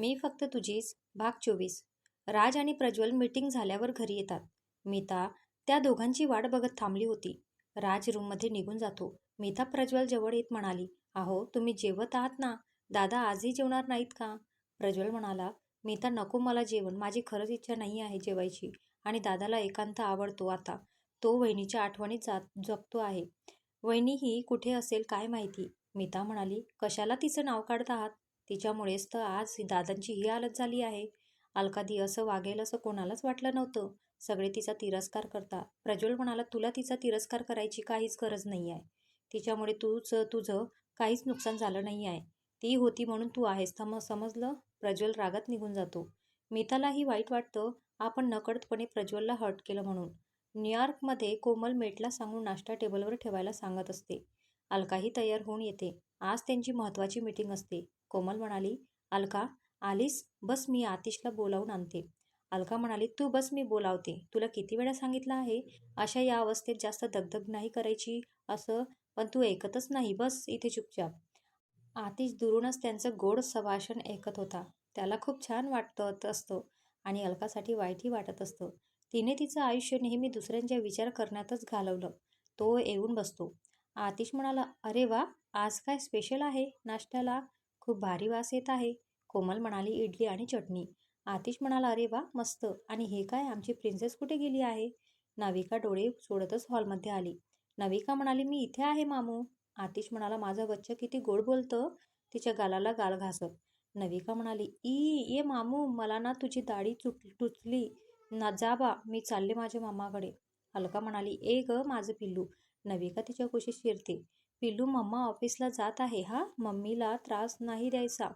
मी फक्त तुझीच भाग चोवीस. राज आणि प्रज्वल मीटिंग झाल्यावर घरी येतात. मीता त्या दोघांची वाट बघत थांबली होती. राज रूममध्ये निघून जातो. मीता प्रज्वल जवळ येत म्हणाली अहो तुम्ही जेवत आहात ना? दादा आजही जेवणार नाहीत का? प्रज्वल म्हणाला मीता नको मला जेवण. माझी खरंच इच्छा नाही आहे जेवायची आणि दादाला एकांत आवडतो आता. तो वहिनीच्या आठवणीत जात जगतो आहे. वहिनी ही कुठे असेल काय माहिती? मीता म्हणाली कशाला तिचं नाव काढत आहात? तिच्यामुळेच तर आज दादांची ही हालत झाली आहे. अलकादी असं वागेल असं कोणालाच वाटलं नव्हतं. सगळे तिचा तिरस्कार करता. प्रज्वल म्हणाला तुला तिचा तिरस्कार करायची काहीच गरज नाही आहे तिच्यामुळे तूच तुझं काहीच नुकसान झालं नाही आहे ती होती म्हणून तू आहेस. थम समजलं? प्रज्वल रागात निघून जातो. मीतालाही वाईट वाटतं. आपण नकळतपणे प्रज्वलला हर्ट केलं म्हणून. न्यूयॉर्कमध्ये कोमल मेटला सांगून नाश्ता टेबलवर ठेवायला सांगत असते. अलकाही तयार होऊन येते. आज त्यांची महत्त्वाची मीटिंग असते. कोमल म्हणाली अलका आलीस बस मी आतिशला बोलावून आणते. अलका म्हणाली तू बस मी बोलावते. तुला किती वेळा सांगितलं आहे अशा या अवस्थेत जास्त दगदग नाही करायची असं पण तू ऐकतच नाही बस इथे चुपचाप. आतिश दुरूनच त्यांचं गोड संभाषण ऐकत होता. त्याला खूप छान वाटत असतं आणि अलकासाठी वाईटही वाटत असतं. तिने तिचं आयुष्य नेहमी दुसऱ्यांच्या विचार करण्यातच घालवलं. तो येऊन बसतो. आतिश म्हणाला अरे वा आज काय स्पेशल आहे नाश्त्याला? खूप भारी वास येत आहे. कोमल म्हणाली इडली आणि चटणी. आतिश म्हणाला अरे वा मस्त. आणि हे काय आमची प्रिन्सेस कुठे गेली आहे? नाविका डोळे सोडतच हॉलमध्ये आली. नविका म्हणाली मी इथे आहे मामू. आतिश म्हणाला माझं बच्च किती गोड बोलतं. तिच्या गालाला गाल घासत. नविका म्हणाली ई ये मामू मला ना तुझी दाढी चुक टुचली. ना जा बा मी चालले माझ्या मामाकडे. अलका म्हणाली ए ग माझं पिल्लू. नविका तिच्या कुशीत शिरते. पिल्लू मम्मा ऑफिसला जात आहे हा? मम्मीला त्रास नाही द्यायचा.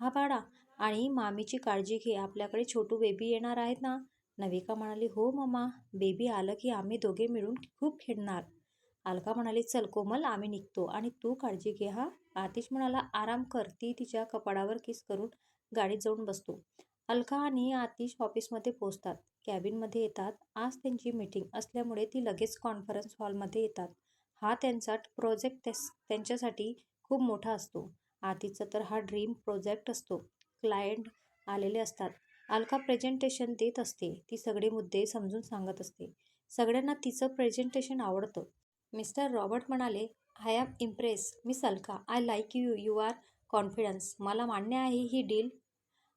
हा बाळा आणि मामीची काळजी घे आपल्याकडे छोटू बेबी येणार आहेत ना? नविका म्हणाली हो मम्मा बेबी आलं की आम्ही दोघे मिळून खूप खेळणार. अलका म्हणाली चल कोमल आम्ही निघतो आणि तू काळजी घे हा? आतिश म्हणाला आराम कर ती तिच्या कपाडावर किस करून गाडीत जाऊन बसतो. अलका आणि आतिश ऑफिसमध्ये पोहोचतात. कॅबिनमध्ये येतात. आज त्यांची मीटिंग असल्यामुळे ती लगेच कॉन्फरन्स हॉलमध्ये येतात. हा त्यांचा प्रोजेक्ट त्यांच्यासाठी खूप मोठा असतो. आधीचा तर हा ड्रीम प्रोजेक्ट असतो. क्लायंट आलेले असतात. अलका प्रेझेंटेशन देत असते. ती सगळे मुद्दे समजून सांगत असते. सगळ्यांना तिचं प्रेझेंटेशन आवडतं. मिस्टर रॉबर्ट म्हणाले I am impress miss Alka. I like you you are confidence मला मान्य आहे ही डील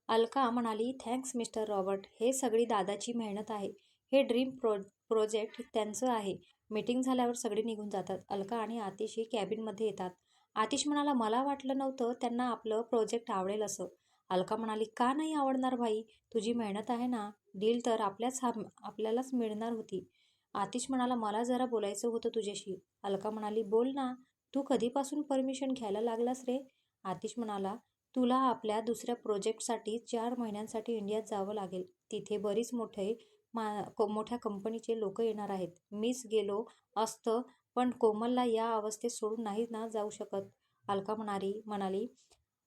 अलका म्हणाली थँक्स मिस्टर रॉबर्ट. हे सगळी दादाची मेहनत आहे. हे ड्रीम प्रो प्रोजेक्ट त्यांचं आहे. मीटिंग झाल्यावर सगळे निघून जातात. अलका आणि आतिशही कॅबिनमध्ये येतात. आतिश म्हणाला मला वाटलं नव्हतं त्यांना आपलं प्रोजेक्ट आवडेल असं. अलका म्हणाली का नाही आवडणार भाई तुझी मेहनत आहे ना. डील तर आपल्याच हा आपल्यालाच मिळणार होती. आतिश म्हणाला मला जरा बोलायचं होतं तुझ्याशी. अलका म्हणाली बोल ना. तू कधीपासून परमिशन घ्यायला लागलास रे? आतिश म्हणाला तुला आपल्या दुसऱ्या प्रोजेक्टसाठी चार महिन्यांसाठी इंडियात जावं लागेल. तिथे बरीच मोठे मा मोठ्या कंपनीचे लोक येणार आहेत. मीच गेलो असतं पण कोमलला या अवस्थेत सोडून नाही ना जाऊ शकत अलका म्हणाली म्हणाली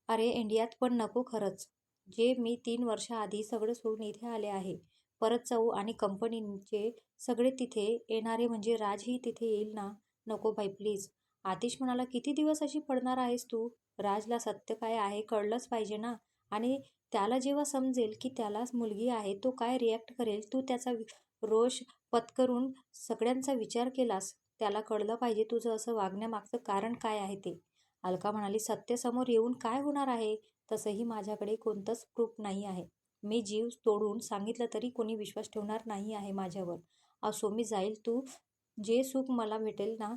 अरे इंडियात पण नको खरंच. जे मी तीन वर्षाआधी सगळं सोडून इथे आले आहे परत जाऊ आणि कंपनीचे सगळे तिथे येणारे म्हणजे राजही तिथे येईल ना? नको भाई प्लीज. आतिश म्हणाला किती दिवस अशी पडणार आहेस तू? राजला सत्य काय आहे कळलंच पाहिजे ना? आणि त्याला जेव्हा समजेल की त्यालाच मुलगी आहे तो काय रिॲक्ट करेल? तू त्याचा रोष पत्करून सगळ्यांचा विचार केलास त्याला कळलं पाहिजे तुझं असं वागण्यामागचं कारण काय आहे ते. अलका म्हणाली सत्य समोर येऊन काय होणार आहे? तसंही माझ्याकडे कोणतंच प्रूफ नाही आहे. मी जीव तोडून सांगितलं तरी कोणी विश्वास ठेवणार नाही आहे माझ्यावर. असो मी जाईल तू जे सुख मला भेटेल ना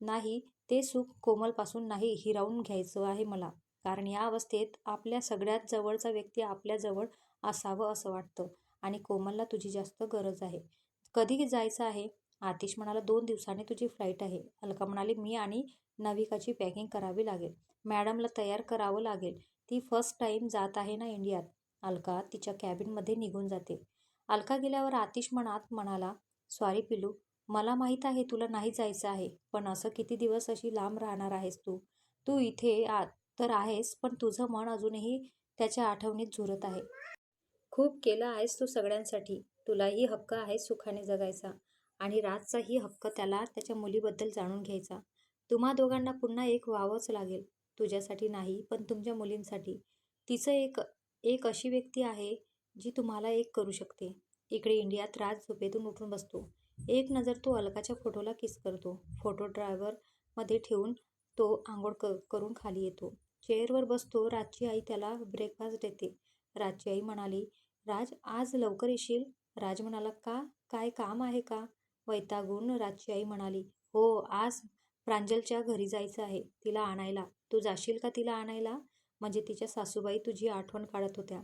नाही ते सुख कोमलपासून नाही हिरावून घ्यायचं आहे मला. कारण या अवस्थेत आपल्या सगळ्यात जवळचा व्यक्ती आपल्याजवळ असावं असं वाटतं आणि कोमलला तुझी जास्त गरज आहे. कधी जायचं आहे आतिश म्हणाला दोन दिवसांनी तुझी फ्लाईट आहे. अलका म्हणाली मी आणि नविकाची पॅकिंग करावी लागेल. मॅडमला तयार करावं लागेल. ती फर्स्ट टाईम जात आहे ना इंडियात. अलका तिच्या कॅबिनमध्ये निघून जाते. अलका गेल्यावर आतिश मनात म्हणाला सॉरी पिलू मला माहीत आहे तुला नाही जायचं आहे पण असं किती दिवस अशी लांब राहणार आहेस तू? तू इथे आ तर आहेस पण तुझं मन अजूनही त्याच्या आठवणीत झुरत आहे. खूप केलं आहेस तू सगळ्यांसाठी. तुलाही हक्क आहे सुखाने जगायचा आणि राजचाही हक्क त्याला त्याच्या मुलीबद्दल जाणून घ्यायचा. तुम्हा दोघांना पुन्हा एक व्हावंच लागेल तुझ्यासाठी नाही पण तुमच्या मुलींसाठी. तिचं एक एक अशी व्यक्ती आहे जी तुम्हाला एक करू शकते. इकडे इंडियात राज झोपेतून उठून बसतो. एक नजर तो अलकाच्या फोटोला किस करतो. फोटो ड्रायव्हरमध्ये ठेवून तो आंघोळ क करून खाली येतो. चेअरवर बसतो. राजची आई त्याला ब्रेकफास्ट देते. राजची आई म्हणाली राज आज लवकर येशील? राज म्हणाला का? काय काम आहे का? वैतागून राजची आई म्हणाली हो आज प्रांजलच्या घरी जायचं आहे तिला आणायला. तू जाशील का तिला आणायला? म्हणजे तिच्या सासूबाई तुझी आठवण काढत होत्या.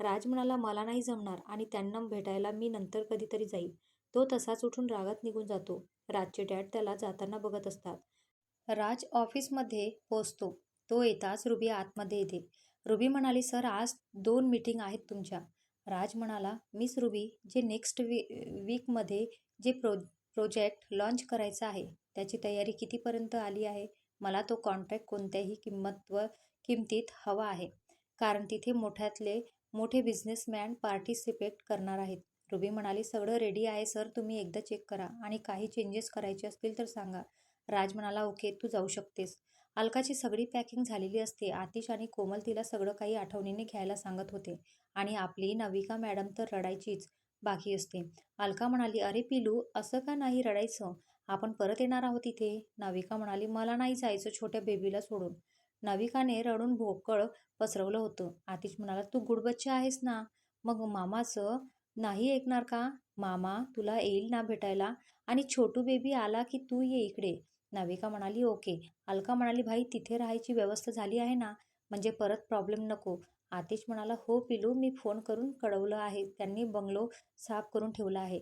राज म्हणाला मला नाही जमणार आणि त्यांना भेटायला मी नंतर कधीतरी जाईल. तो तसाच उठून रागात निघून जातो. राजचे डॅड त्याला जाताना बघत असतात. राज ऑफिसमध्ये पोचतो तो येताच रुबी आतमध्ये येते. रुबी म्हणाली सर आज दोन मीटिंग आहेत तुमच्या. राज म्हणाला मिस रुबी जे नेक्स्ट वी वीकमध्ये जे प्रो प्रोजेक्ट लॉन्च करायचा आहे त्याची तयारी कितीपर्यंत आली आहे? मला तो कॉन्ट्रॅक्ट कोणत्याही किंमत व किमतीत हवा आहे कारण तिथे मोठ्यातले मोठे बिझनेसमॅन पार्टिसिपेट करणार आहेत. रुबी म्हणाली सगळं रेडी आहे सर. तुम्ही एकदा चेक करा आणि काही चेंजेस करायचे असतील तर सांगा. राज म्हणाला ओके तू जाऊ शकतेस. अलकाची सगळी पॅकिंग झालेली असते. आतिश आणि कोमल तिला सगळं काही आठवणीने घ्यायला सांगत होते. आणि आपली नविका मॅडम तर रडायचीच बाकी असते. अलका म्हणाली अरे पिलू असं का नाही रडायचं? आपण परत येणार आहोत इथे. नविका म्हणाली मला नाही जायचं छोट्या बेबीला सोडून. नविकाने रडून भोकळ पसरवलं होतं. आतिश म्हणाला तू गुडबच्चा आहेस ना? मग मामाचं नाही ऐकणार का? मामा तुला येईल ना भेटायला? आणि छोटू बेबी आला की तू ये इकडे. नाविका म्हणाली ओके. अलका म्हणाली भाई तिथे राहायची व्यवस्था झाली आहे ना? म्हणजे परत प्रॉब्लेम नको. आतिश म्हणाला हो पिलू मी फोन करून कळवलं आहे. त्यांनी बंगलो साफ करून ठेवला आहे.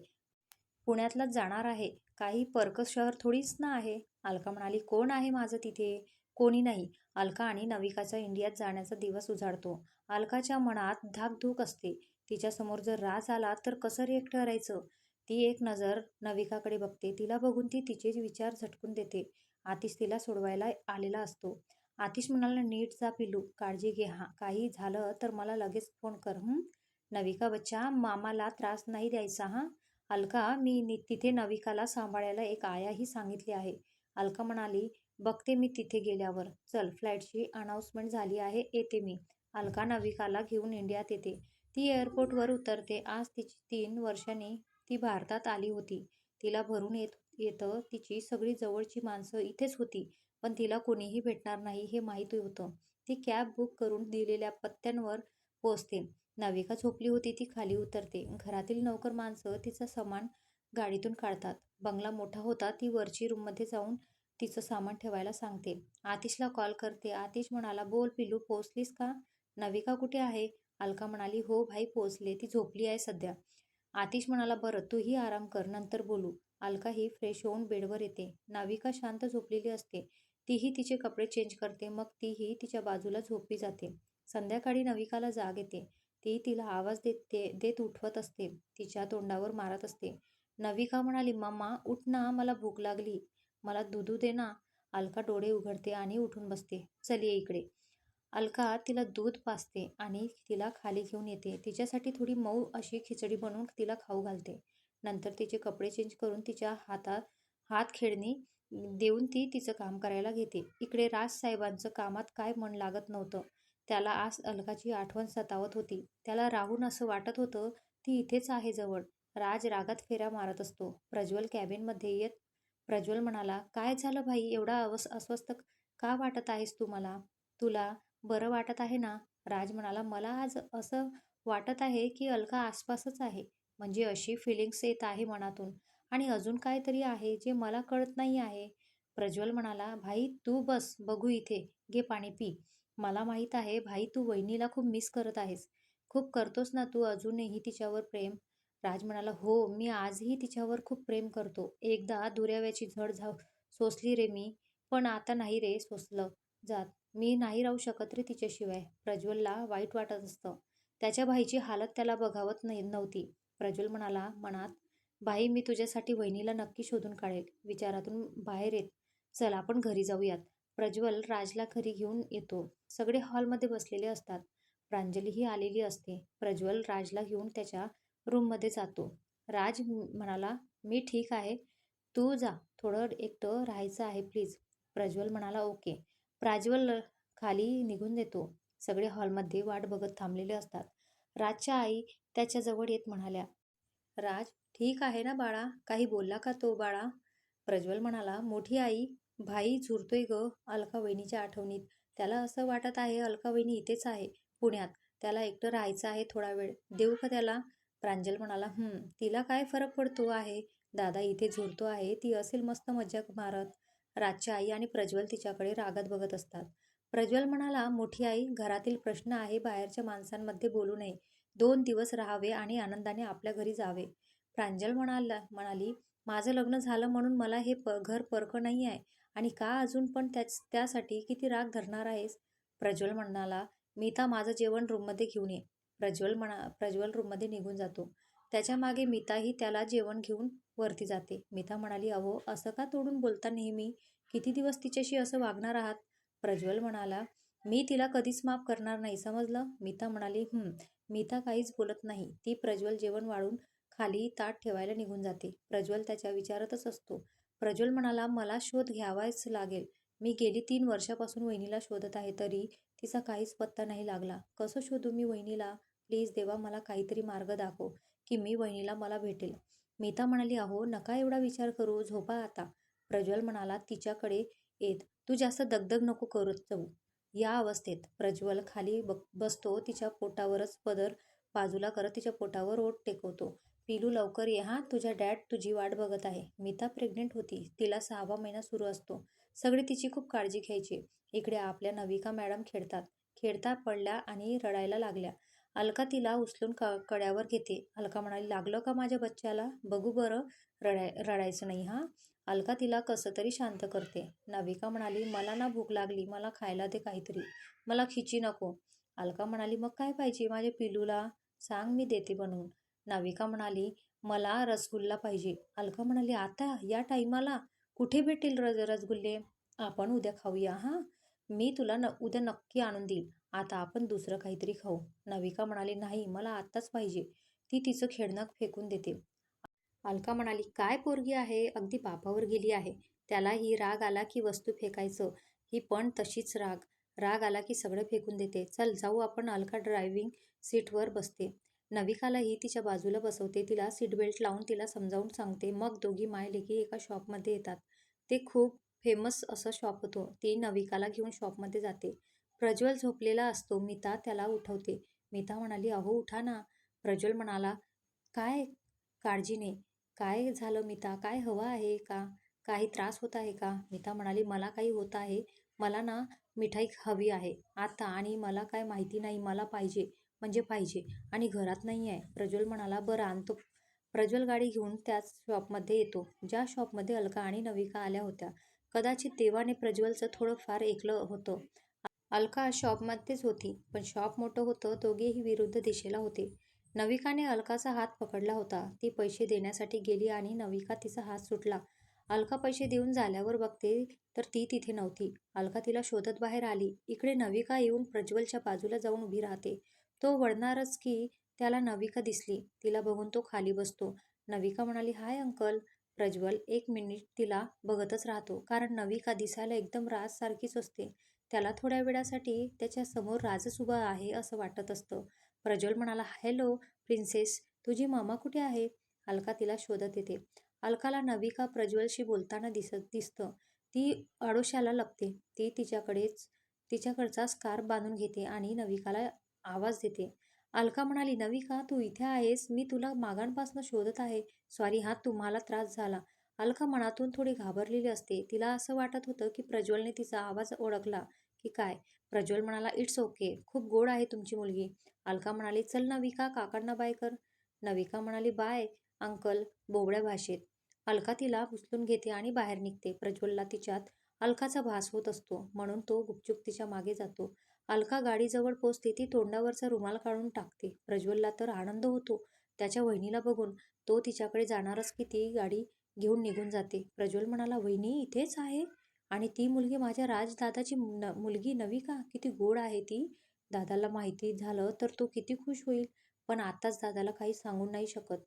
पुण्यातलाच जाणार आहे. काही परकस शहर थोडीच ना आहे? अलका म्हणाली कोण आहे माझं तिथे? कोणी नाही. अलका आणि नविकाचा इंडियात जाण्याचा दिवस उजाडतो. अलकाच्या मनात धाकधूक असते. तिच्यासमोर जर राज आला तर कसं रिएक्ट करायचं? ती एक नजर नविकाकडे बघते. तिला बघून ती तिचे विचार झटकून देते. आतिश तिला सोडवायला आलेला असतो. आतिश म्हणाला नीट जा पिलू काळजी घे. हा काही झालं तर मला लगेच फोन कर हं? नविका बच्चा मामाला त्रास नाही द्यायचा हां? अलका मी तिथे नविकाला सांभाळायला एक आयाही सांगितली आहे. अलका म्हणाली बघते मी तिथे गेल्यावर. चल फ्लाईटची अनाऊन्समेंट झाली आहे येते मी. अलका नविकाला घेऊन इंडियात येते. ती एअरपोर्टवर उतरते. आज तिची तीन वर्षांनी ती भारतात आली होती. तिला भरून येत येतं तिची सगळी जवळची माणसं इथेच होती पण तिला कोणीही भेटणार नाही हे माहीत होतं. ती कॅब बुक करून दिलेल्या पत्त्यांवर पोचते नाविका झोपली होती ती खाली उतरते. घरातील नोकर माणसं तिचा सामान गाडीतून काढतात. बंगला मोठा होता ती वरची रूममध्ये जाऊन तिचं सामान ठेवायला सांगते. आतिशला कॉल करते. आतिश म्हणाला बोल पिलू पोचलीस का? नविका कुठे आहे? अलका म्हणाली हो भाई पोचले ती झोपली आहे सध्या. आतिश म्हणाला बरं तूही आराम कर नंतर बोलू. अलका ही फ्रेश होऊन बेडवर येते. नाविका शांत झोपलेली असते. तीही तिचे कपडे चेंज करते. मग तीही तिच्या बाजूला झोपली जाते. संध्याकाळी नविकाला जाग येते. ती तिला आवाज देत देत उठवत असते. तिच्या तोंडावर मारत असते. नविका म्हणाली मम्मा उठ ना मला भूक लागली. मला दुधू दे ना. अलका डोळे उघडते आणि उठून बसते. चल ये इकडे. अलका तिला दूध पाजते आणि तिला खाली घेऊन येते. तिच्यासाठी थोडी मऊ अशी खिचडी बनवून तिला खाऊ घालते. नंतर तिचे कपडे चेंज करून तिच्या हातात हात खेळणी देऊन ती तिचं काम करायला घेते. इकडे राजसाहेबांचं कामात काय मन लागत नव्हतं. त्याला आज अलकाची आठवण सतावत होती. त्याला राहून असं वाटत होतं ती इथेच आहे जवळ. राज रागात फेऱ्या मारत असतो. प्रज्वल कॅबिनमध्ये येत. प्रज्वल म्हणाला काय झालं भाई? एवढा अवस अस्वस्थ का वाटत आहेस तू मला? तुला बरं वाटत आहे ना? राज म्हणाला मला आज असं वाटत आहे की अलका आसपासच आहे. म्हणजे अशी फिलिंग्स येत आहे मनातून. आणि अजून काहीतरी आहे जे मला कळत नाही आहे. प्रज्वल म्हणाला भाई तू बस बघू इथे. घे पाणी पी. मला माहीत आहे भाई तू वहिनीला खूप मिस करत आहेस. खूप करतोस ना तू अजूनही तिच्यावर प्रेम? राज म्हणाला हो मी आजही तिच्यावर खूप प्रेम करतो. एकदा दुर्याव्याची झड झा सोसली रे मी. पण आता नाही रे सोसलं जात. मी नाही राहू शकत रे तिच्याशिवाय. प्रज्वलला वाईट वाटत असतं. त्याच्या भाईची हालत त्याला बघावत नाही नव्हती. प्रज्वल म्हणाला मनात भाई मी तुझ्यासाठी वहिनीला नक्की शोधून काढेल. विचारातून बाहेर येत. चल आपण घरी जाऊयात. प्रज्वल राजला घरी घेऊन येतो. सगळे हॉलमध्ये बसलेले असतात. प्रांजलीही आलेली असते. प्रज्वल राजला घेऊन त्याच्या रूममध्ये जातो. राज म्हणाला मी ठीक आहे. तू जा. थोडं एकटं राहायचं आहे प्लीज. प्रज्वल म्हणाला ओके. प्राज्वल खाली निघून देतो सगळे हॉलमध्ये वाट बघत थांबलेले असतात. राजच्या आई त्याच्याजवळ येत म्हणाल्या राज ठीक आहे ना बाळा? काही बोलला का तो बाळा? प्रज्वल म्हणाला मोठी आई भाई झुरतोय ग अलका वहिनीच्या आठवणीत. त्याला असं वाटत आहे अलका वहिनी इथेच आहे पुण्यात. त्याला एकटं राहायचं आहे थोडा वेळ. देऊ का त्याला? प्रांजल म्हणाला हम्म तिला काय फरक पडतो आहे? दादा इथे झुरतो आहे ती असेल मस्त मज्जा मारत. राजची आई आणि प्रज्वल तिच्याकडे रागात बघत असतात. प्रज्वल म्हणाला मोठी आई घरातील प्रश्न आहे बाहेरच्या माणसांमध्ये बोलू नये. दोन दिवस राहावे आणि आनंदाने आपल्या घरी जावे. प्रांजल म्हणाला म्हणाली माझं लग्न झालं म्हणून मला हे प घर परकं नाही आहे. आणि का अजून पण त्याच त्यासाठी किती राग धरणार आहेस? प्रज्वल म्हणाला मीता माझं जेवण रूममध्ये घेऊन ये. प्रज्वल म्हणा प्रज्वल रूममध्ये निघून जातो. त्याच्यामागे मीताही त्याला जेवण घेऊन वरती जाते. मीता म्हणाली अहो असं का तोडून बोलता नेहमी? किती दिवस तिच्याशी असं वागणार आहात? प्रज्वल म्हणाला मी तिला कधीच माफ करणार नाही समजलं? मीता म्हणाली हं मीता काहीच बोलत नाही. ती प्रज्वल जेवण वाढून खाली ताट ठेवायला निघून जाते. प्रज्वल त्याच्या विचारतच असतो. प्रज्वल म्हणाला मला शोध घ्यावाच लागेल. मी गेली तीन वर्षापासून वहिनीला शोधत आहे तरी तिचा काहीच पत्ता नाही लागला. कसं शोधू मी वहिनीला? प्लीज देवा मला काहीतरी मार्ग दाखव की मी वहिनीला मला भेटेल. मीता म्हणाली अहो नका एवढा विचार करू झोपा आता. प्रज्वल म्हणाला तिच्याकडे येत. तू जास्त दगदग नको करत जाऊ. या अवस्थेत प्रज्वल खाली बसतो तिच्या पोटावरच पदर बाजूला करत तिच्या पोटावर ओठ टेकवतो. पिलू लवकर ये हां. तुझ्या डॅड तुझी वाट बघत आहे. मीता प्रेग्नेंट होती. तिला सहावा महिना सुरू असतो. सगळे तिची खूप काळजी घ्यायची. इकडे आपल्या नविका मॅडम खेळतात. खेळता पडल्या आणि रडायला लागल्या. अलका तिला उचलून क कड्यावर घेते. अलका म्हणाली लागलं का माझ्या बच्च्याला? बघू बरं. रडाय रडायचं नाही हां? अलका तिला कसं तरी शांत करते. नाविका म्हणाली मला ना भूक लागली. मला खायला दे काहीतरी. मला खिची नको. अलका म्हणाली मग काय पाहिजे माझ्या पिलूला? सांग मी देते बनवून. नाविका म्हणाली मला रसगुल्ला पाहिजे. अलका म्हणाली आता? या टाईमाला? कुठे भेटेल रज रसगुल्ले? आपण उद्या खाऊया हां? मी तुला न उद्या नक्की आणून देईल आता आपण दुसरं काहीतरी खाऊ. नविका म्हणाली नाही मला आत्ताच पाहिजे. ती तिचं खेळणं फेकून देते. अलका म्हणाली काय पोरगी आहे? अगदी बापावर गेली आहे. त्यालाही राग आला की वस्तू फेकायचं. ही पण तशीच राग. राग आला की सगळं फेकून देते. चल जाऊ आपण अलका ड्रायव्हिंग सीटवर बसते. नविकालाही तिच्या बाजूला बसवते. तिला सीट बेल्ट लावून तिला समजावून सांगते. मग दोघी मायलेकी एका शॉपमध्ये येतात. ते खूप फेमस असं शॉप होतो. ती नविकाला घेऊन शॉपमध्ये जाते. प्रज्वल झोपलेला असतो. मिता त्याला उठवते. मिता म्हणाली अहो उठा ना. प्रज्वल म्हणाला काय काळजीने? काय झालं मिता? काय हवं आहे का? काही त्रास होत आहे का? मिता म्हणाली मला काही होत आहे. मला ना मिठाई हवी आहे. आता आणि मला काय माहिती नाही. मला पाहिजे म्हणजे पाहिजे आणि घरात नाही आहे. प्रज्वल म्हणाला बरं आणतो. प्रज्वल गाडी घेऊन त्याच शॉपमध्ये येतो. ज्या शॉपमध्ये अलका आणि नविका आल्या होत्या कदाचित देवाने प्रज्वलचं थोडंफार ऐकलं होतं. अलका शॉपमध्येच होती. पण शॉप मोठं होतं दोघेही विरुद्ध दिशेला होते. नविकाने अलकाचा हात पकडला होता. ती पैसे देण्यासाठी गेली आणि नविका तिचा हात सुटला. अलका पैसे देऊन झाल्यावर बघते तर ती तिथे नव्हती. अलका तिला शोधत बाहेर आली. इकडे नविका येऊन प्रज्वलच्या बाजूला जाऊन उभी राहते. तो वळणारच की त्याला नविका दिसली. तिला बघून तो खाली बसतो. नविका म्हणाली हाय अंकल. प्रज्वल एक मिनिट तिला बघतच राहतो. कारण नविका दिसायला एकदम राजसारखीच असते. त्याला थोड्या वेळासाठी त्याच्यासमोर राजच उभा आहे असं वाटत असतं. प्रज्वल म्हणाला हॅलो प्रिन्सेस तुझी मामा कुठे आहे? अलका तिला शोधत येते. अलकाला नविका प्रज्वलशी बोलताना दिसत दिसतं. ती आडोशाला लपते. ती तिच्याकडेच तिच्याकडचा स्कार्फ बांधून घेते आणि नविकाला आवाज देते. अलका म्हणाली नविका तू इथे आहेस? मी तुला मागांपासून शोधत आहे. सॉरी हा तुम्हाला त्रास झाला. अलका मनातून थोडी घाबरलेली असते. तिला असं वाटत होतं की प्रज्वलने तिचा आवाज ओळखला की काय? प्रज्वल म्हणाला इट्स ओके. खूप गोड आहे तुमची मुलगी. अलका म्हणाली चल नविका काकांना बाय कर. नविका म्हणाली बाय अंकल. बोबड्या भाषेत. अलका तिला उचलून घेते आणि बाहेर निघते. प्रज्वलला तिच्यात अलकाचा भास होत असतो म्हणून तो गुपचूप तिच्यामागे जातो. अलका गाडीजवळ पोचते ती तोंडावरचा रुमाल काढून टाकते. प्रज्वलला तर आनंद होतो. त्याच्या वहिनीला बघून तो तिच्याकडे जाणारच की ती गाडी घेऊन निघून जाते. प्रज्वल म्हणाला वहिनी इथेच आहे? आणि ती मुलगी माझ्या राजदादाची न मुलगी नवी का? किती गोड आहे ती. दादाला माहिती झालं तर तो किती खुश होईल. पण आताच दादाला काही सांगू नाही शकत.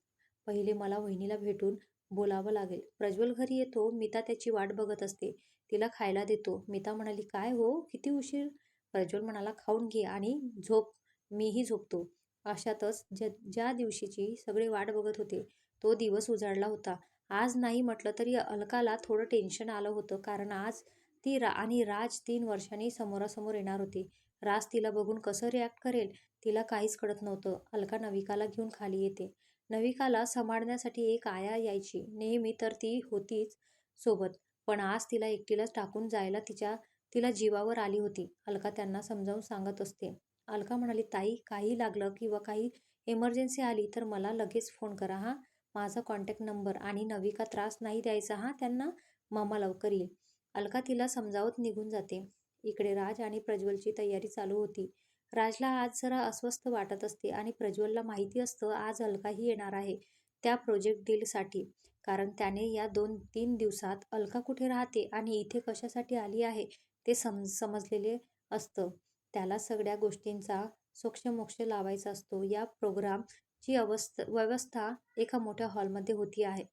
पहिले मला वहिनीला भेटून बोलावं लागेल. प्रज्वल घरी येतो. मिता त्याची वाट बघत असते. तिला खायला देतो. मिता म्हणाली काय हो? किती उशीर? प्रज्वल म्हणाला खाऊन घे आणि झोप. मीही झोपतो. अशातच ज्या ज्या दिवशीची सगळे वाट बघत होते तो दिवस उजाडला होता. आज नाही म्हटलं तरी अलकाला थोडं टेन्शन आलं होतं कारण आज ती रा आणि राज तीन वर्षांनी समोरासमोर येणार होती. राज तिला बघून कसं रिॲक्ट करेल तिला काहीच कळत नव्हतं. अलका नविकाला घेऊन खाली येते. नविकाला सांभाळण्यासाठी एक आया यायची. नेहमी तर ती होतीच सोबत पण आज तिला एकटीलाच टाकून जायला तिच्या तिला जीवावर आली होती. अलका त्यांना समजावून सांगत असते. अलका म्हणाली ताई काही लागलं किंवा काही इमर्जन्सी आली तर मला लगेच फोन करा हां? माझा कॉन्टॅक्ट नंबर आणि नविका त्रास नाही द्यायचा हा त्यांना मम्मा लवकर येईल. अलका तिला समजावत निघून जाते. इकडे राज आणि प्रज्वलची तयारी चालू होती. राजला आज जरा अस्वस्थ वाटत असते आणि प्रज्वलला माहिती असतं आज अलकाही येणार आहे त्या प्रोजेक्ट डीलसाठी कारण त्याने या दोन तीन दिवसात अलका कुठे राहते आणि इथे कशासाठी आली आहे ते सम समजलेले असतं. त्याला सगळ्या गोष्टींचा सोक्षमोक्ष लावायचा असतो. या प्रोग्राम जी अवस्थ व्यवस्था एका मोठ्या हॉलमध्ये होती आहे.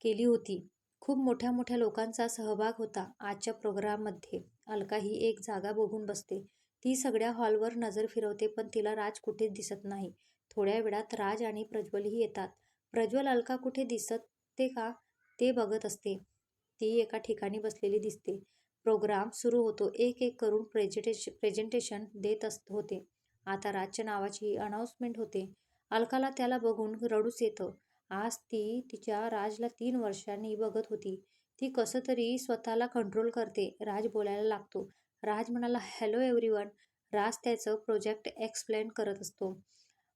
केली होती. खूप मोठ्या मोठ्या लोकांचा सहभाग होता आजच्या प्रोग्राममध्ये. अलका ही एक जागा बघून बसते. ती सगळ्या हॉलवर नजर फिरवते पण तिला राज कुठेच दिसत नाही. थोड्या वेळात राज आणि प्रज्वलही येतात. प्रज्वल अलका कुठे दिसते का? ते बघत असते. ती एका ठिकाणी बसलेली दिसते. प्रोग्राम सुरू होतो. एक एक करून प्रेजेंटेशन प्रेझेंटेशन देत असत होते. आता राजच्या नावाची अनाऊन्समेंट होते. अलकाला त्याला बघून रडूच येतं. आज ती तिच्या राजला तीन वर्षांनी बघत होती. ती कसं तरी स्वतःला कंट्रोल करते राज बोलायला लागतो. राज म्हणाला हॅलो एव्हरीवन राज त्याचं प्रोजेक्ट एक्सप्लेन करत असतो.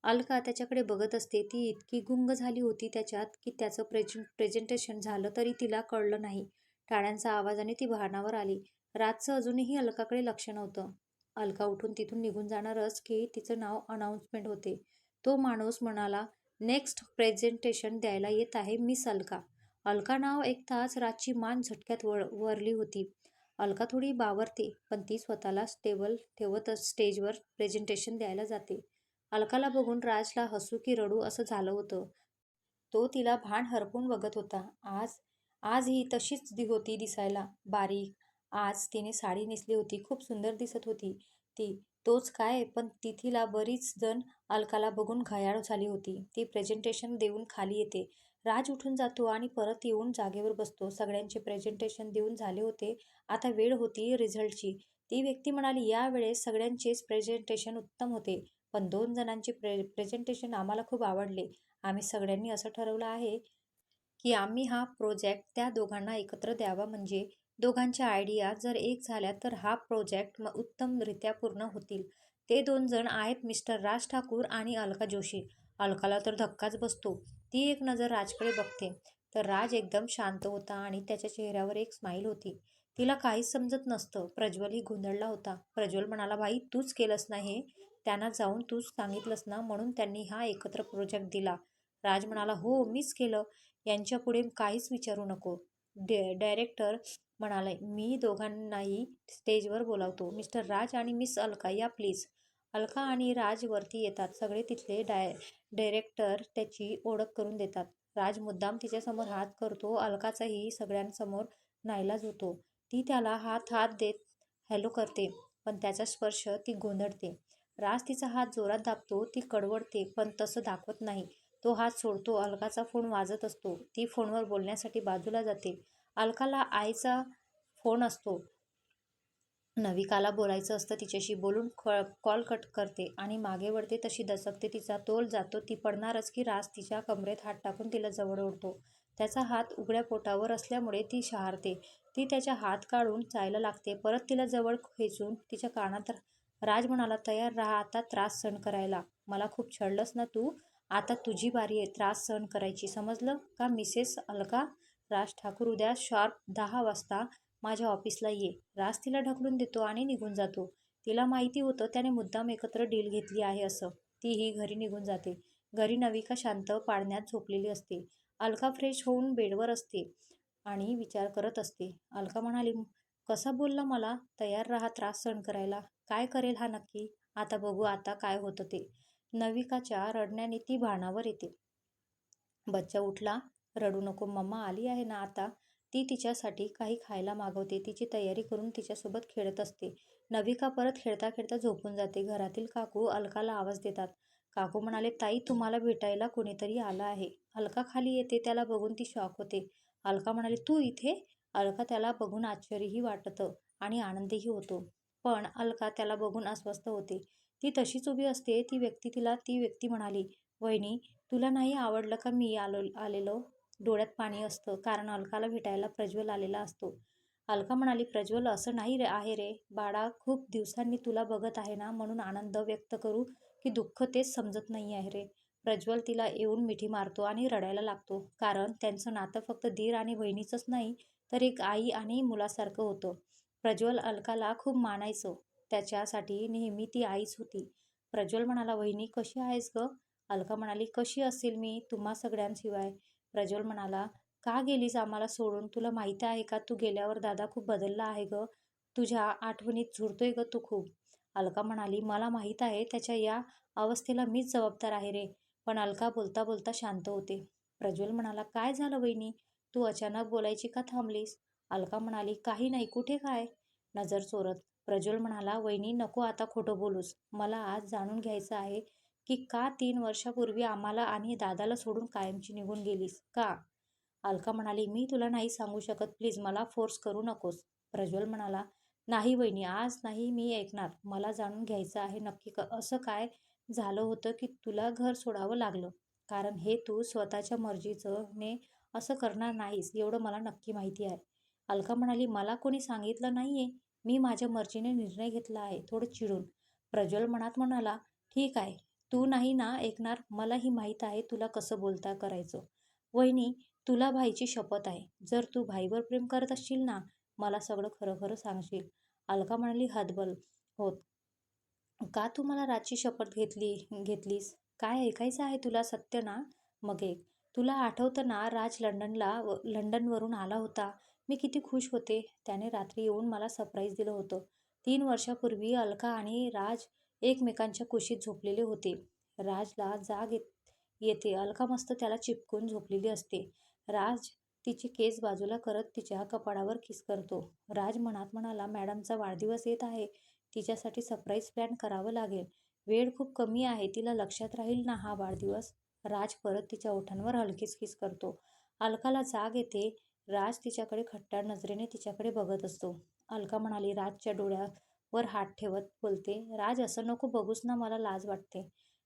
अलका त्याच्याकडे बघत असते. ती इतकी गुंग झाली होती त्याच्यात की त्याचं प्रेझेंट प्रेझेंटेशन झालं तरी तिला कळलं नाही. टाळ्यांचा आवाजाने ती भानावर आली. राजचं अजूनही अलकाकडे लक्ष नव्हतं. अलका उठून तिथून निघून जाणारच की तिचं नाव अनाऊन्समेंट होते. तो माणूस म्हणाला नेक्स्ट प्रेझेंटेशन द्यायला येत आहे मिस अलका. अलका नाव ऐकताच राजची मान झटक्यात वर वरली होती. अलका थोडी बावरते पण ती स्वतःला स्टेबल ठेवतच स्टेजवर प्रेझेंटेशन द्यायला जाते. अलकाला बघून राजला हसू की रडू असं झालं होतं. तो तिला भान हरपून बघत होता. आज आज ही तशीच दि होती दिसायला. बारीक. आज तिने साडी नेसली होती. खूप सुंदर दिसत होती ती. तोच काय पण तिथीला बरीच जण अलकाला बघून घायाळ झाली होती. ती प्रेझेंटेशन देऊन खाली येते. राज उठून जातो आणि परत येऊन जागेवर बसतो. सगळ्यांचे प्रेझेंटेशन देऊन झाले होते. आता वेळ होती रिझल्टची ती व्यक्ती म्हणाली यावेळेस सगळ्यांचेच प्रेझेंटेशन उत्तम होते. पण दोन जणांचे प्रे प्रेझेंटेशन आम्हाला खूप आवडले. आम्ही सगळ्यांनी असं ठरवलं आहे की आम्ही हा प्रोजेक्ट त्या दोघांना एकत्र द्यावा. म्हणजे दोघांच्या आयडिया जर एक झाल्या तर हा प्रोजेक्ट म उत्तमरित्या पूर्ण होतील. ते दोन जण आहेत मिस्टर राज ठाकूर आणि अलका जोशी. अलकाला तर धक्काच बसतो. ती एक नजर राजकडे बघते. तर राज एकदम शांत होता आणि त्याच्या चेहऱ्यावर एक स्माईल होती. तिला काहीच समजत नसतं. प्रज्वलही गोंधळला होता. प्रज्वल म्हणाला भाई तूच केलंस ना हे? त्यांना जाऊन तूच सांगितलंस ना? म्हणून त्यांनी हा एकत्र प्रोजेक्ट दिला. राज म्हणाला हो मीच केलं. यांच्यापुढे काहीच विचारू नको. डे डायरेक्टर म्हणाले मी दोघांनाही स्टेजवर बोलावतो. मिस्टर राज आणि मिस अलका या प्लीज. अलका आणि राज वरती येतात. सगळे तिथले डाय डायरेक्टर त्याची ओळख करून देतात. राज मुद्दाम तिच्यासमोर हात करतो. अलकाचाही सगळ्यांसमोर नाईलाज होतो ती त्याला हात हात देत हॅलो करते पण त्याचा स्पर्श ती गोंधळते. राज तिचा हात जोरात दाबतो ती कडवडते पण तसं दाखवत नाही. तो हात सोडतो. अलकाचा फोन वाजत असतो. ती फोनवर बोलण्यासाठी बाजूला जाते. अलकाला आईचा फोन असतो. नविकाला बोलायचं असतं तिच्याशी बोलून कॉल कट करते आणि मागे वळते तशी दचकते तिचा तोल जातो ती पडणारच की राज तिच्या कमरेत हात टाकून तिला जवळ ओढतो. त्याचा हात उघड्या पोटावर असल्यामुळे ती शहारते. ती त्याच्या हात काढून जायला लागते. परत तिला जवळ खेचून तिच्या कानात राज म्हणाला तयार राहा आता त्रास सहन करायला. मला खूप छळलंस ना तू? आता तुझी बारी आहे त्रास सहन करायची. समजलं का मिसेस अलका? राज ठाकूर उद्या शार्प दहा वाजता माझ्या ऑफिसला ये. राज तिला ढकलून देतो आणि निघून जातो. तिला माहिती होतं त्याने मुद्दाम एकत्र डील घेतली आहे असं. तीही घरी निघून जाते. घरी नविका शांत पाळण्यात झोपलेली असते. अलका फ्रेश होऊन बेडवर असते आणि विचार करत असते. अलका म्हणाली कसा बोलला मला? तयार राहा त्रास सहन करायला. काय करेल हा नक्की? आता बघू आता काय होतं ते. नविकाच्या रडण्याने ती भानावर येते. बच्चा उठला रडू नको मम्मा आली आहे ना आता? ती तिच्यासाठी काही खायला मागवते. तिची तयारी करून तिच्यासोबत खेळत असते. नविका परत खेळता खेळता झोपून जाते. घरातील काकू अलकाला आवाज देतात. काकू म्हणाले ताई तुम्हाला भेटायला कोणीतरी आलं आहे. अलका खाली येते त्याला बघून ती शॉक होते. अलका म्हणाली तू इथे? अलका त्याला बघून आश्चर्यही वाटतं आणि आनंदही होतो. पण अलका त्याला बघून अस्वस्थ होते. ती तशीच उभी असते. ती व्यक्ती तिला ती व्यक्ती म्हणाली वहिनी तुला नाही आवडलं का मी आलो आलेलो? डोळ्यात पाणी असतं. कारण अलकाला भेटायला प्रज्वल आलेला असतो. अलका म्हणाली प्रज्वल असं नाही रे आहे रे. बाळा खूप दिवसांनी तुला बघत आहे ना म्हणून आनंद व्यक्त करू की दुःख तेच समजत नाही आहे रे. प्रज्वल तिला येऊन मिठी मारतो आणि रडायला लागतो. कारण त्यांचं नातं फक्त दीर आणि बहिणीचंच नाही तर एक आई आणि मुलासारखं होतं. प्रज्वल अलकाला खूप मानायचं. त्याच्यासाठी नेहमी ती आईच होती. प्रज्वल म्हणाला वहिनी कशी आहेस ग? अलका म्हणाली कशी असेल मी? तुम्हा सगळ्यांशिवाय. प्रज्वल म्हणाला का गेलीस आम्हाला सोडून? तुला माहिती आहे का? तू गेल्यावर दादा खूप बदलला आहे ग. तुझ्या आठवणीत झुरतोय ग तू खूप. अलका म्हणाली मला माहीत आहे त्याच्या या अवस्थेला मीच जबाबदार आहे रे. पण अलका बोलता बोलता शांत होते. प्रज्वल म्हणाला काय झालं वहिनी? तू अचानक बोलायची का थांबलीस? अलका म्हणाली काही नाही कुठे काय? नजर चोरत. प्रज्वल म्हणाला वहिनी नको आता खोटं बोलूस. मला आज जाणून घ्यायचं आहे की का तीन वर्षापूर्वी आम्हाला आणि दादाला सोडून कायमची निघून गेलीस? का? अलका म्हणाली मी तुला नाही सांगू शकत प्लीज मला फोर्स करू नकोस. प्रज्वल म्हणाला नाही वहिनी आज नाही मी ऐकणार. मला जाणून घ्यायचं आहे नक्की क असं काय झालं होतं की तुला घर सोडावं लागलं? कारण हे तू स्वतःच्या मर्जीचं ने असं करणार नाहीस एवढं मला नक्की माहिती आहे. अलका म्हणाली मला कोणी सांगितलं नाही आहे मी माझ्या मर्जीने निर्णय घेतला आहे. थोडं चिडून प्रज्वल मनात म्हणाला ठीक आहे. तू नाही ना ऐकणार? मलाही माहीत आहे तुला कसं बोलता करायचं. वहिनी तुला भाईची शपथ आहे. जर तू भाईवर प्रेम करत असशील ना मला सगळं खरं खरं सांगशील. अलका म्हणाली हतबल. होत. का तू मला राजची शपथ घेतली घेतलीस? काय ऐकायचं आहे तुला सत्य ना? मग एक. तुला आठवतं ना राज लंडनला व लंडनवरून आला होता. मी किती खुश होते. त्याने रात्री येऊन मला सरप्राईज दिलं होतं. तीन वर्षापूर्वी अलका आणि राज एकमेकांच्या कुशीत झोपलेले होते. राजला जाग येत येते. अलका मस्त त्याला चिपकून झोपलेली असते. राज तिची केस बाजूला करत तिच्या कपाळावर किस करतो. राज मनात म्हणाला मॅडमचा वाढदिवस येत आहे. तिच्यासाठी सरप्राईज प्लॅन करावं लागेल. वेळ खूप कमी आहे. तिला लक्षात राहील ना हा वाढदिवस. राज परत तिच्या ओठांवर हलकीच किस करतो. अलकाला जाग येते. राज तिच्याकडे खट्टाळ नजरेने तिच्याकडे बघत असतो. अलका म्हणाली राजच्या वर हात ठेवत बोलते राज असं नको बघूस ना मला लाज वाटते.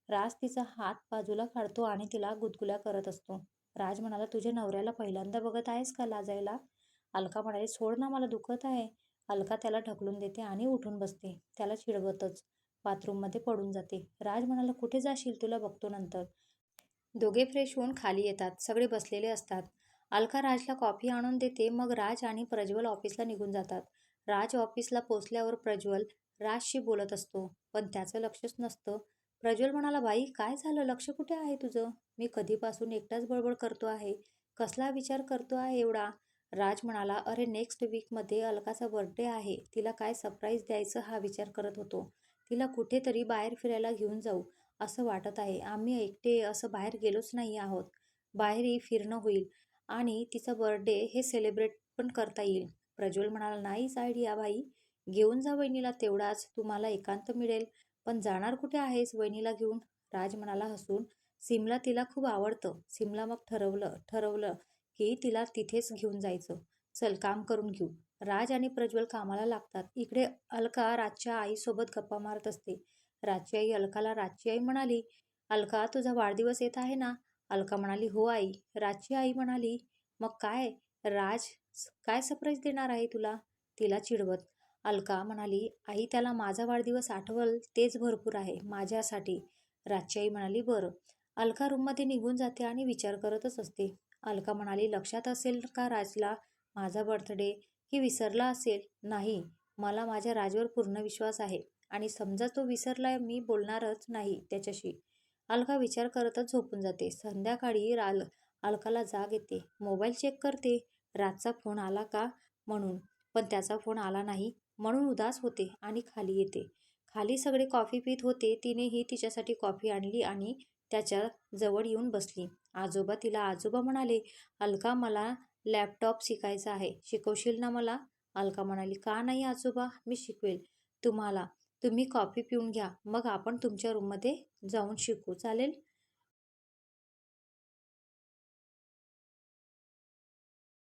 राज तिचा हात बाजूला काढतो आणि तिला गुदगुल्या करत असतो. राज म्हणाला तुझ्या नवऱ्याला पहिल्यांदा बघत आहेस का लाजायला? अलका म्हणाली सोड ना मला दुखत आहे. अलका त्याला ढकलून देते आणि उठून बसते. त्याला चिडवतच बाथरूममध्ये पडून जाते. राज म्हणाला कुठे जाशील? तुला बघतो नंतर. दोघे फ्रेश होऊन खाली येतात. सगळे बसलेले असतात. अलका राजला कॉफी आणून देते मग राज आणि प्रज्वल ऑफिसला निघून जातात. राज ऑफिसला पोचल्यावर प्रज्वल राजशी बोलत असतो. पण त्याचं लक्षच नसतं. प्रज्वल म्हणाला बाई काय झालं? लक्ष कुठे आहे तुझं? मी कधीपासून एकटाच बळबळ करतो आहे. कसला विचार करतो आहे एवढा? राज म्हणाला अरे नेक्स्ट वीकमध्ये अलकाचा बर्थडे आहे. तिला काय सरप्राईज द्यायचं हा विचार करत होतो. तिला कुठेतरी बाहेर फिरायला घेऊन जाऊ असं वाटत आहे. आम्ही एकटे असं बाहेर गेलोच नाही आहोत. बाहेरही फिरणं होईल आणि तिचा बर्थडे हे सेलिब्रेट पण करता येईल. प्रज्वल म्हणाला नाहीच आयडिया बाई. घेऊन जा वहिनीला तेवढाच तुम्हाला एकांत मिळेल. पण जाणार कुठे आहेस? वहिनीला घेऊन राज म्हणाला हसून. सिमला तिला खूप आवडतं. सिमला मग ठरवलं ठरवलं की तिला तिथेच घेऊन जायचं. चल काम करून घेऊ. राज आणि प्रज्वल कामाला लागतात. इकडे अलका राजच्या आईसोबत गप्पा मारत असते. राजची आई अलकाला राजची आई म्हणाली अलका तुझा वाढदिवस येत आहे ना? अलका म्हणाली हो आई. राजची आई म्हणाली मग काय? राज काय सरप्राईज देणार आहे तुला? तिला चिडवत. अलका म्हणाली आई त्याला माझा वाढदिवस आठवल तेच भरपूर आहे माझ्यासाठी. राजची आई म्हणाली बरं. अलका रूममध्ये निघून जाते आणि विचार करतच असते. अलका म्हणाली लक्षात असेल का राजला माझा बर्थडे की विसरला असेल? नाही मला माझ्या राजवर पूर्ण विश्वास आहे आणि समजा तो विसरला मी बोलणारच नाही त्याच्याशी. अलका विचार करतच झोपून जाते. संध्याकाळी राल अलकाला जाग येते. मोबाईल चेक करते? राजचा फोन आला का म्हणून? पण त्याचा फोन आला नाही म्हणून उदास होते आणि खाली येते. खाली सगळे कॉफी पित होते. तिनेही तिच्यासाठी कॉफी आणली आणि त्याच्याजवळ येऊन बसली. आजोबा तिला आजोबा म्हणाले अलका मला लॅपटॉप शिकायचा आहे. शिकवशील ना मला? अलका म्हणाली का नाही आजोबा? मी शिकवेल. तुम्हाला तुम्ही कॉफी पिऊन घ्या. मग आपण तुमच्या रूममध्ये जाऊन शिकू. चालेल?